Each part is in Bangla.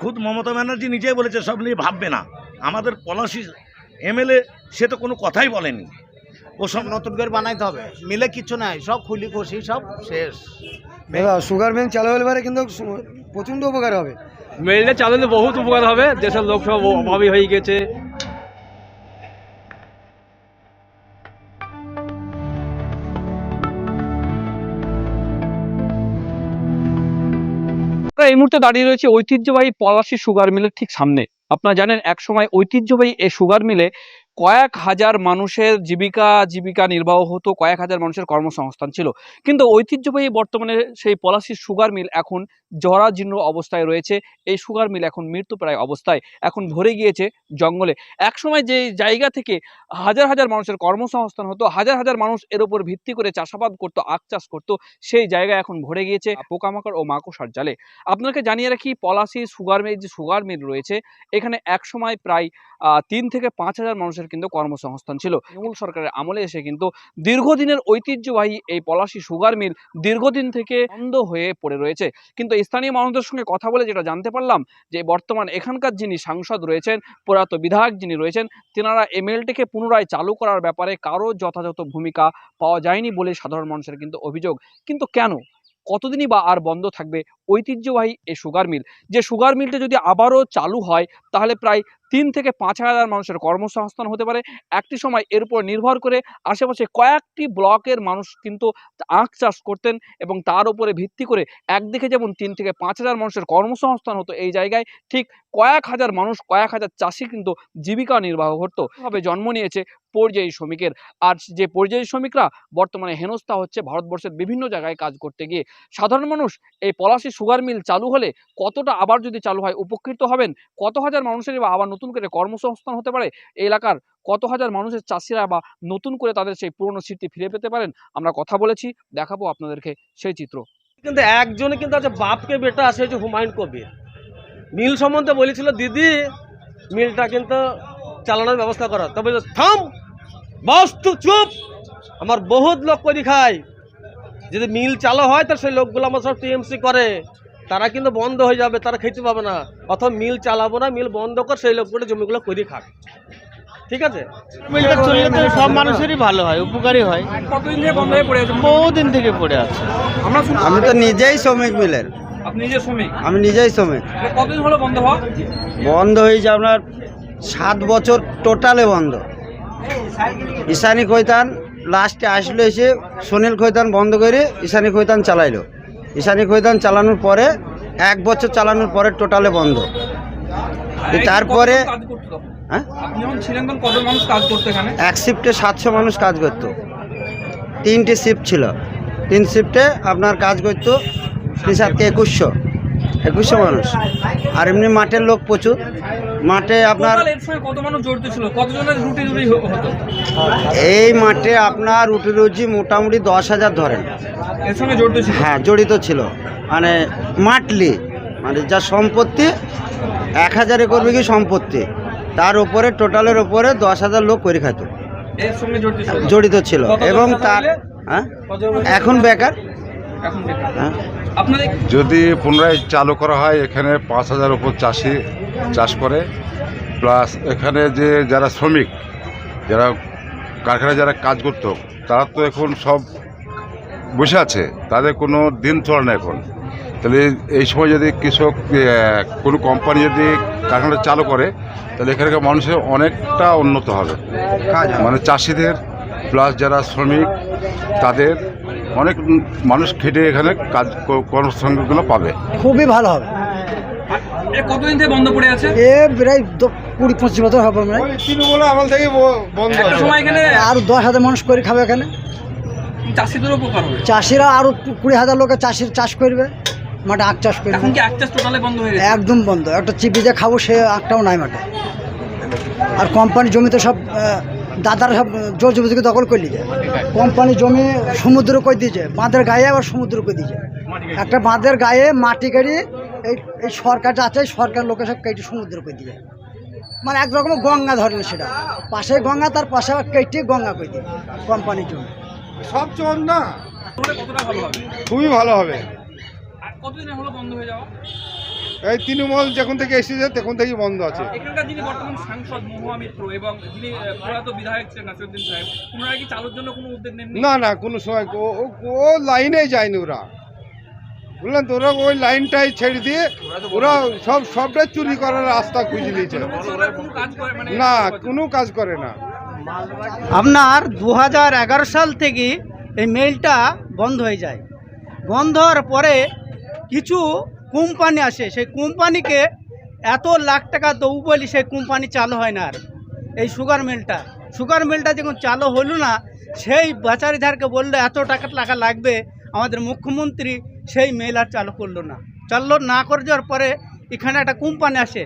খুদ মমতা ব্যানার্জি নিজেই বলেছে সব নিয়ে ভাববে না। আমাদের পলাশি এমএলএ সে তো কোনো কথাই বলেনি। ও সব নতুন করে বানাইতে হবে। মিলে কিছু নাই সব খুলি খুশি সব শেষ। সুগার মিল চালু হলে পারে কিন্তু প্রচণ্ড উপকার হবে। মেলটা চালালে বহুত উপকার হবে দেশের লোক সব অভাবী হয়ে গেছে। আমরা এই মুহূর্তে দাঁড়িয়ে রয়েছে ঐতিহ্যবাহী পলাশী সুগার মিলের ঠিক সামনে। আপনারা জানেন এক সময় ঐতিহ্যবাহী এই সুগার মিলে কয়েক হাজার মানুষের জীবিকা জীবিকা নির্বাহ হতো, কয়েক হাজার মানুষের কর্মসংস্থান ছিল। কিন্তু ঐতিহ্যবাহী বর্তমানে সেই পলাশির সুগার মিল এখন জরাজীর্ণ অবস্থায় রয়েছে। এই সুগার মিল এখন মৃত্যুপ্রায় অবস্থায়, এখন ভরে গিয়েছে জঙ্গলে। একসময় যে জায়গা থেকে হাজার হাজার মানুষের কর্মসংস্থান হতো, হাজার হাজার মানুষ এর উপর ভিত্তি করে চাষাবাদ করতো, আখ চাষ করতো, সেই জায়গা এখন ভরে গিয়েছে পোকামাকড় ও মাকড়সার জালে। আপনাকে জানিয়ে রাখি, পলাশি সুগার মিল, যে সুগার মিল রয়েছে, এখানে একসময় প্রায় তিন থেকে পাঁচ হাজার মানুষের কিন্তু কর্মসংস্থান ছিল। তৃণমূল সরকারের আমলে এসে কিন্তু দীর্ঘদিনের ঐতিহ্যবাহী এই পলাশি সুগার মিল দীর্ঘদিন থেকে বন্ধ হয়ে পড়ে রয়েছে। কিন্তু স্থানীয় মানুষদের সঙ্গে কথা বলে যেটা জানতে পারলাম যে, বর্তমান এখানকার যিনি সাংসদ রয়েছেন প্রয়াত বিধায়ক যিনি রয়েছেন, তেনারা এমএলটিকে পুনরায় চালু করার ব্যাপারে কারও যথাযথ ভূমিকা পাওয়া যায়নি বলে সাধারণ মানুষের কিন্তু অভিযোগ। কিন্তু কেন? কতদিনই বা আর বন্ধ থাকবে ঐতিহ্যবাহী এই সুগার মিল? যে সুগার মিলটা যদি আবারও চালু হয়, তাহলে প্রায় তিন থেকে পাঁচ হাজার মানুষের কর্মসংস্থান হতে পারে। একটি সময় এর উপর নির্ভর করে আশেপাশে কয়েকটি ব্লকের মানুষ কিন্তু আখ চাষ করতেন এবং তার উপরে ভিত্তি করে একদিকে যেমন তিন থেকে পাঁচ হাজার মানুষের কর্মসংস্থান হতো এই জায়গায়, ঠিক কয়েক হাজার মানুষ, কয়েক হাজার চাষি কিন্তু জীবিকা নির্বাহ করতো। ভাবে জন্ম নিয়েছে পর্যায়ী শ্রমিকের। আর যে পর্যায়ী শ্রমিকরা বর্তমানে হেনস্থা হচ্ছে ভারতবর্ষের বিভিন্ন জায়গায় কাজ করতে গিয়ে। সাধারণ মানুষ এই পলাশি সুগার মিল চালু হলে কতটা আবার যদি চালু হয় উপকৃত হবেন? কত হাজার মানুষের বা আবার নতুন করে কর্মসংস্থান হতে পারে, এই এলাকার কত হাজার মানুষের চাষিরা বা নতুন করে তাদের সেই পুরনো স্মৃতি ফিরে পেতে পারেন, আমরা কথা বলেছি, দেখাবো আপনাদেরকে সেই চিত্র। কিন্তু একজনে কিন্তু আছে বাপকে বেটা আছে হচ্ছে হুমায়ুন কবির। মিল সম্বন্ধে বলেছিল, দিদি, মিলটা কিন্তু চালানোর ব্যবস্থা করো। তবে থাম, বস তুই চুপ। আমার বহুত লোক করে খায়। যদি মিল চালু হয়, তো সেই লোকগুলো আমার সব টিএমসি করে। তারা কিন্তু বন্ধ হয়ে যাবে তারা খেতে পাবে না। অথবা মিল চালাবো না মিল বন্ধ কর সেই লোকগুলো জমিগুলো করে খাক। ঠিক আছে? মিলটা চললে তো সব মানুষেরই ভালো হয় উপকারী হয়। কতদিন থেকে বন্ধ হয়ে পড়ে আছে বহুদিন থেকে পড়ে আছে। আমরা আমি তো নিজেই শ্রমিক মিলের। আপনি নিজে শ্রমিক? আমি নিজেই শ্রমিক। এটা কতদিন হলো বন্ধ হওয়া? বন্ধ হয়েছে আপনার সাত বছর টোটালে বন্ধ। ঈশানি খৈতান লাস্টে আসলো এসে সুনীল খৈতান বন্ধ করে ঈশানি খৈতান চালাইলো। ঈশানী খৈতান চালানোর পরে এক বছর চালানোর পরে টোটালে বন্ধ। তারপরে? হ্যাঁ? এক শিফটে সাতশো মানুষ কাজ করতো। তিনটে শিফট ছিল। তিন শিফটে আপনার কাজ করতো তিন সাতকে একুশশো। একুশশো মানুষ। আর এমনি মাঠের লোক প্রচুর। মাঠে আপনার টোটাল এর সঙ্গে কত মানুষ জড়িত ছিল? কতজনের রুটি রুটি হতো? এই মাঠে আপনার রুটি রুজি মোটামুটি দশ হাজার ধরেন। এর সঙ্গে জড়িত ছিল? হ্যাঁ জড়িত ছিল। মানে মাটলি মানে যা সম্পত্তি এক হাজার একর বিঘি সম্পত্তি। তার উপরে টোটালের উপরে দশ হাজার লোক করে খাইতো। এর সঙ্গে জড়িত ছিল? জড়িত ছিল। কতজন এবং তার হ্যাঁ? এখন বেকার। হ্যাঁ। যদি পুনরায় চালু করা হয় এখানে পাঁচ হাজার উপর চাষি চাষ করে প্লাস এখানে যে যারা শ্রমিক, যারা কারখানায় যারা কাজ করতো, তারা তো এখন সব বসে আছে, তাদের কোনো দিন চলে না এখন। তাহলে এই সময় যদি কৃষক কোনো কোম্পানি যদি কারখানা চালু করে, তাহলে এখানকার মানুষের অনেকটা উন্নত হবে। মানে চাষিদের প্লাস যারা শ্রমিক, তাদের অনেক মানুষ খেটে এখানে কাজ, কর্মসংস্থানগুলো পাবে। খুবই ভালো হবে। এ কতদিন থেকে বন্ধ পড়ে আছে? এ প্রায় কুড়ি পঁচিশ বছর হবে মানে একটা সময় এখানে আরও দশ হাজার মানুষ করে খাবে এখানে। চাষিদের উপকার হবে। চাষিরা আরও কুড়ি হাজার লোকের চাষির চাষ করবে মাঠে আখ চাষ করবে। এখন কি এক চাষ টোটালে বন্ধ হয়ে একদম বন্ধ। একটা চিপি যে খাব সে আখটাও নাই মাঠে। আর কোম্পানি জমিতে সব দাদারা সব জোর জমিকে দখল করে নিয়েছে। কোম্পানি জমি সমুদ্র করে দিয়েছে? বাঁধের গায়ে আবার সমুদ্র করে দিয়েছে। একটা বাঁধের গায়ে মাটি কাটি এই এই সরকারটা আছে এই সরকার লোকে সব কেটে সমুদ্র করে দিয়ে মানে একরকম গঙ্গা ধরেন সেটা। পাশে গঙ্গা তার পাশে কেটে গঙ্গা করে দিয়ে কোম্পানির জমি সব চল না। তাহলে কতটা ভালো হবে খুবই ভালো হবে। কতদিন হলো বন্ধ হয়ে যাওয়া? এই তৃণমূল যখন থেকে এসেছে তখন থেকেই বন্ধ আছে। এখানকার যিনি বর্তমান সাংসদ মহুয়া মিত্র এবং যিনি প্রয়াত বিধায়ক ছিলেন নাসিরুদ্দিন সাহেব ওনারা কি চালুর জন্য কোনো উদ্যোগ নেননি? না না কোনো সময় ও লাইনে যায়নি ওরা। বুঝলেন তো, ওরা ওই লাইনটাই ছেড়ে দিয়ে ওরা সব সবটাই চুরি করার রাস্তা খুঁজে নিয়েছে। না, কোনো কাজ করে না। আপনার দু হাজার এগারো সাল থেকে এই মেলটা বন্ধ হয়ে যায়। বন্ধ হওয়ার পরে কিছু কোম্পানি আসে, সেই কোম্পানিকে এত লাখ টাকা দেবো বলি সেই কোম্পানি চালু হয় না আর। এই সুগার মিলটা সুগার মিলটা যখন চালু হলো না, সেই বাচারিধারকে বলল, এত টাকা টাকা লাগবে আমাদের মুখ্যমন্ত্রী সেই মেল আর চালু করল না। চালু না করে যাওয়ার পরে এখানে একটা কোম্পানি আসে,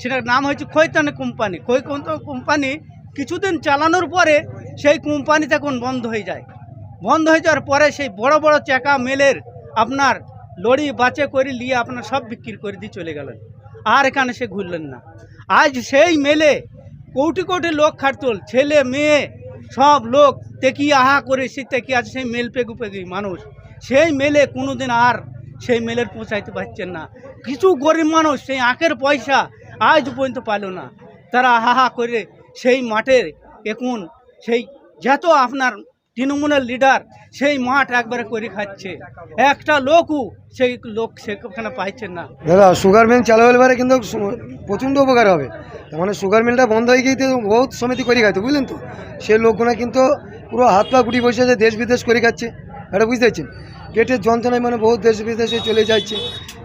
সেটার নাম হয়েছে খৈতানি কোম্পানি খৈ কোম্পানি কিছুদিন চালানোর পরে সেই কোম্পানি তখন বন্ধ হয়ে যায়। বন্ধ হয়ে যাওয়ার পরে সেই বড় বড় চাকা মেলের আপনার লড়ি বাঁচে করে নিয়ে আপনার সব বিক্রি করে দিয়ে চলে গেলেন। আর এখানে সে ঘুরলেন না। আজ সেই মেলে কোটি কোটি লোক খাটতল ছেলে, মেয়ে, সব লোক তেকিয়ে আহা করে সে তেকিয়ে আছে সেই মেল পেগু পেগি মানুষ। সেই মেলে কোনোদিন আর সেই মেলের পৌঁছাইতে পারছেন না। কিছু গরিব মানুষ সেই আঁকের পয়সা আজ পর্যন্ত পাইল না। তারা হাহা করে সেই মাঠের এখন সেই যত আপনার তৃণমূলের লিডার সেই মাঠ একবারে করে খাচ্ছে। একটা লোকও সেই লোক সেখানে পাইছেন না। দাদা সুগার মিল চালু হলে পারে কিন্তু প্রচণ্ড উপকার হবে। মানে সুগার মিলটা বন্ধ হয়ে গিয়ে বহুত সমিতি করে খাইতো, বুঝলেন তো? সেই লোকগুলো কিন্তু পুরো হাত পা গুটি বসে দেশ বিদেশ করে খাচ্ছে। এটা বুঝতে পারছেন? পেটের যন্ত্রণায় মানে বহু দেশ বিদেশে চলে যাচ্ছে।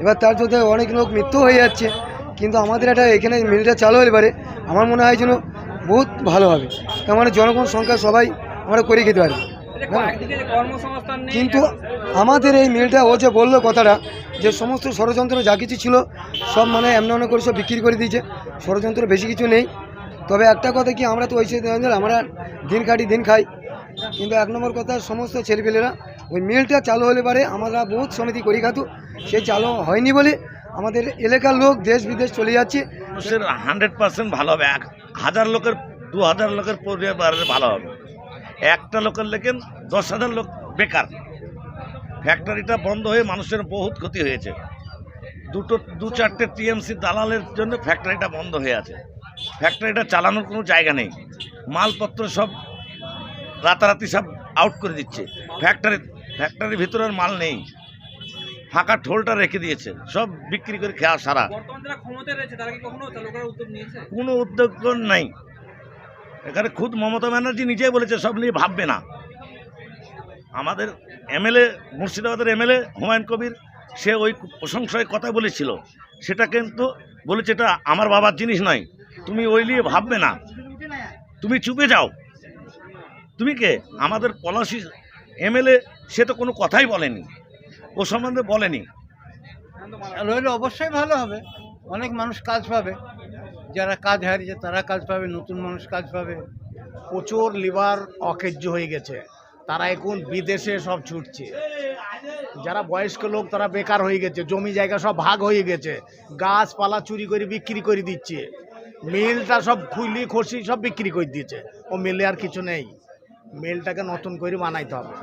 এবার তার জন্য অনেক লোক মৃত্যু হয়ে যাচ্ছে। কিন্তু আমাদের একটা এখানে মিলটা চালু হলে পারে। আমার মনে হয় যেন বহুত ভালো হবে। তার মানে জনগণ সংখ্যা সবাই আমরা করে খেতে পারি। কিন্তু আমাদের এই মিলটা ও যে বলল কথাটা যে সমস্ত ষড়যন্ত্র যা কিছু ছিল সব মানে এমন এমন করে সব বিক্রি করে দিয়েছে। ষড়যন্ত্র বেশি কিছু নেই। তবে একটা কথা কি আমরা তো ওই আমরা দিন কাটি দিন খাই। কিন্তু এক নম্বর কথা, সমস্ত ছেলেপেলেরা ওই মিলটা চালু হলে পারে, আমরা বহুত সমিতি করি খাতু। সে চালু হয়নি বলে আমাদের এলাকার লোক দেশ বিদেশ চলে যাচ্ছে। মানুষের হান্ড্রেড পার্সেন্ট ভালো হবে। এক হাজার লোকের, দু হাজার লোকের পরিবারের ভালো হবে। একটা লোকের লেখেন দশ হাজার লোক বেকার। ফ্যাক্টরিটা বন্ধ হয়ে মানুষের বহুত ক্ষতি হয়েছে। দুটো, দু চারটে টিএমসি দালালের জন্য ফ্যাক্টরিটা বন্ধ হয়ে আছে। ফ্যাক্টরিটা চালানোর কোনো জায়গা নেই। মালপত্র সব রাতারাতি সব আউট করে দিচ্ছে। ফ্যাক্টরি ফ্যাক্টরির ভিতরের মাল নেই। ফাঁকা ঠোলটা রেখে দিয়েছে। সব বিক্রি করে খেয়া সারা। কোনো উদ্যোগ নাই। এখানে খুদ মমতা ব্যানার্জি নিজেই বলেছে সব নিয়ে ভাববে না। আমাদের এমএলএ মুর্শিদাবাদের এমএলএ হুমায়ুন কবির সে ওই প্রশংসায় কথা বলেছিল। সেটা কিন্তু বলেছে এটা আমার বাবার জিনিস নয়। তুমি ওই নিয়ে ভাববে না। তুমি চুপে যাও। তুমি কে? আমাদের পলাশি এমএলএ সে তো কোনো কথাই বলেনি। ও সম্বন্ধে বলেনি। রইলে অবশ্যই ভালো হবে। অনেক মানুষ কাজ পাবে। যারা কাজ হারিয়েছে তারা কাজ পাবে নতুন মানুষ কাজ পাবে। প্রচুর লিভার অকেজ্য হয়ে গেছে। তারা এখন বিদেশে সব ছুটছে। যারা বয়স্ক লোক তারা বেকার হয়ে গেছে। জমি জায়গা সব ভাগ হয়ে গেছে। গাছপালা চুরি করে বিক্রি করে দিচ্ছে। মিলটা সব খুলি খসি সব বিক্রি করে দিয়েছে ও মিলে আর কিছু নেই। মিলটাকে নতুন করে বানাইতে হবে।